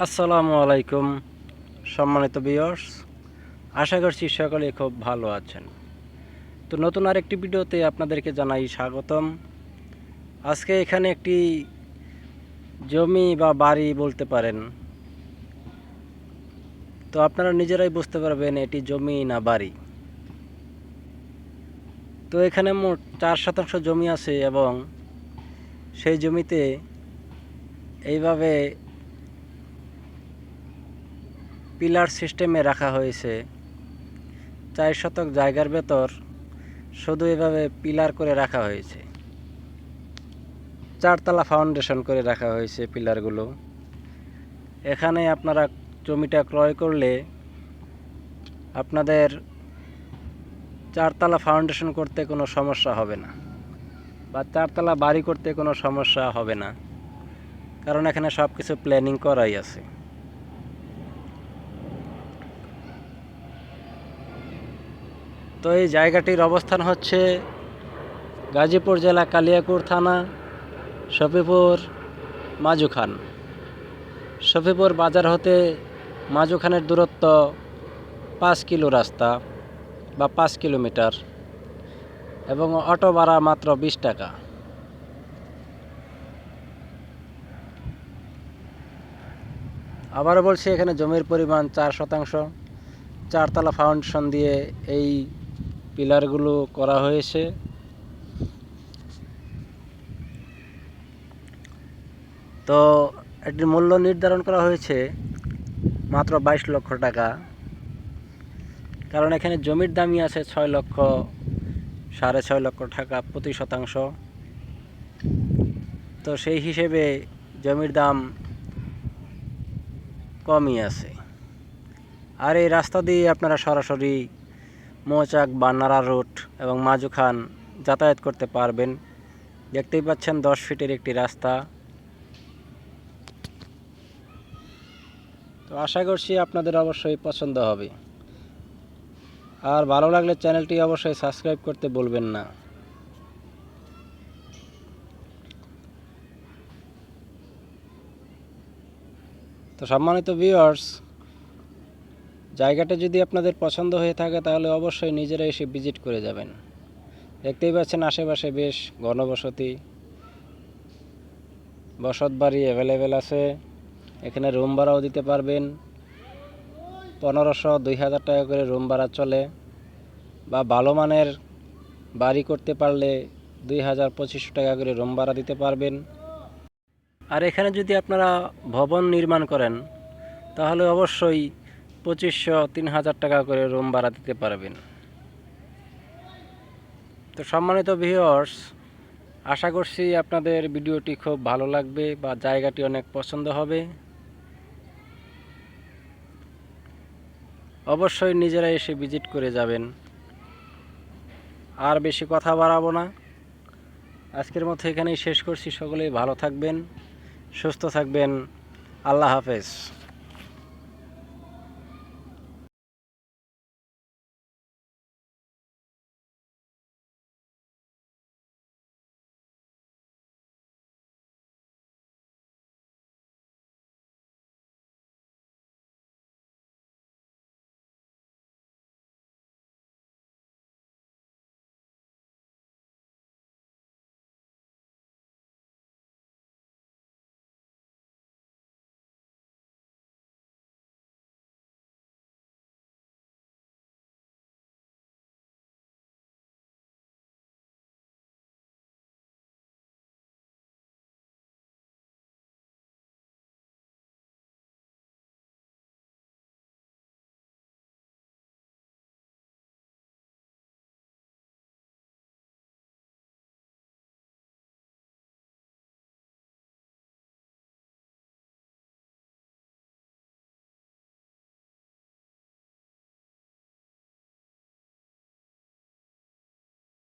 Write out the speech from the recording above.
আসসালামু আলাইকুম, সম্মানিত বিয়র্স আশা করছি সকলে খুব ভালো আছেন। তো নতুন আরেকটি ভিডিওতে আপনাদেরকে জানাই স্বাগতম। আজকে এখানে একটি জমি বা বাড়ি বলতে পারেন। তো আপনারা নিজেরাই বুঝতে পারবেন এটি জমি না বাড়ি। তো এখানে মোট চার শতাংশ জমি আছে এবং সেই জমিতে এইভাবে পিলার সিস্টেমে রাখা হয়েছে। চার শতক জায়গার ভেতর শুধু এভাবে পিলার করে রাখা হয়েছে। চারতলা ফাউন্ডেশন করে রাখা হয়েছে পিলারগুলো। এখানে আপনারা জমিটা ক্রয় করলে আপনাদের চারতলা ফাউন্ডেশন করতে কোনো সমস্যা হবে না বা চারতলা বাড়ি করতে কোনো সমস্যা হবে না। কারণ এখানে সব কিছু প্ল্যানিং করাই আছে। তো এই জায়গাটির অবস্থান হচ্ছে গাজীপুর জেলা কালিয়াকুর থানা, শফিপুর মাজুখান। শফিপুর বাজার হতে মাজুখানের দূরত্ব পাঁচ কিলো রাস্তা বা পাঁচ কিলোমিটার এবং অটো ভাড়া মাত্র বিশ টাকা। আবারও বলছি, এখানে জমির পরিমাণ চার শতাংশ। চারতলা ফাউন্ডেশন দিয়ে এই পিলারগুলো করা হয়েছে। তো এটির মূল্য নির্ধারণ করা হয়েছে মাত্র বাইশ লক্ষ টাকা। কারণ এখানে জমির দামই আছে ছয় লক্ষ, সাড়ে ছয় লক্ষ টাকা প্রতি শতাংশ। তো সেই হিসেবে জমির দাম কমই আছে। আর এই রাস্তা দিয়ে আপনারা সরাসরি মৌচাক, বান্নারা রুট এবং মাজুখান যাতায়াত করতে পারবেন। দেখতেই পাচ্ছেন দশ ফিটের একটি রাস্তা। তো আশা করছি আপনাদের অবশ্যই পছন্দ হবে। আর ভালো লাগলে চ্যানেলটি অবশ্যই সাবস্ক্রাইব করতে বলবেন না। তো সম্মানিত ভিউয়ার্স জায়গাটা যদি আপনাদের পছন্দ হয়ে থাকে তাহলে অবশ্যই নিজেরা এসে ভিজিট করে যাবেন। দেখতেই পাচ্ছেন আশেপাশে বেশ ঘনবসতি। বসত বাড়ি অ্যাভেলেবেল আছে। এখানে রুম ভাড়াও দিতে পারবেন। পনেরোশো দুই হাজার টাকা করে রুম ভাড়া চলে। বা ভালো মানের বাড়ি করতে পারলে দুই হাজার পঁচিশশো টাকা করে রুম ভাড়া দিতে পারবেন। আর এখানে যদি আপনারা ভবন নির্মাণ করেন, তাহলে অবশ্যই পঁচিশশো তিন হাজার টাকা করে রুম ভাড়া দিতে পারবেন। তো সম্মানিত ভিউয়ার্স আশা করছি আপনাদের ভিডিওটি খুব ভালো লাগবে বা জায়গাটি অনেক পছন্দ হবে। অবশ্যই নিজেরা এসে ভিজিট করে যাবেন। আর বেশি কথা বাড়াবো না। আজকের মতো এখানেই শেষ করছি। সকলেই ভালো থাকবেন, সুস্থ থাকবেন। আল্লাহ হাফেজ।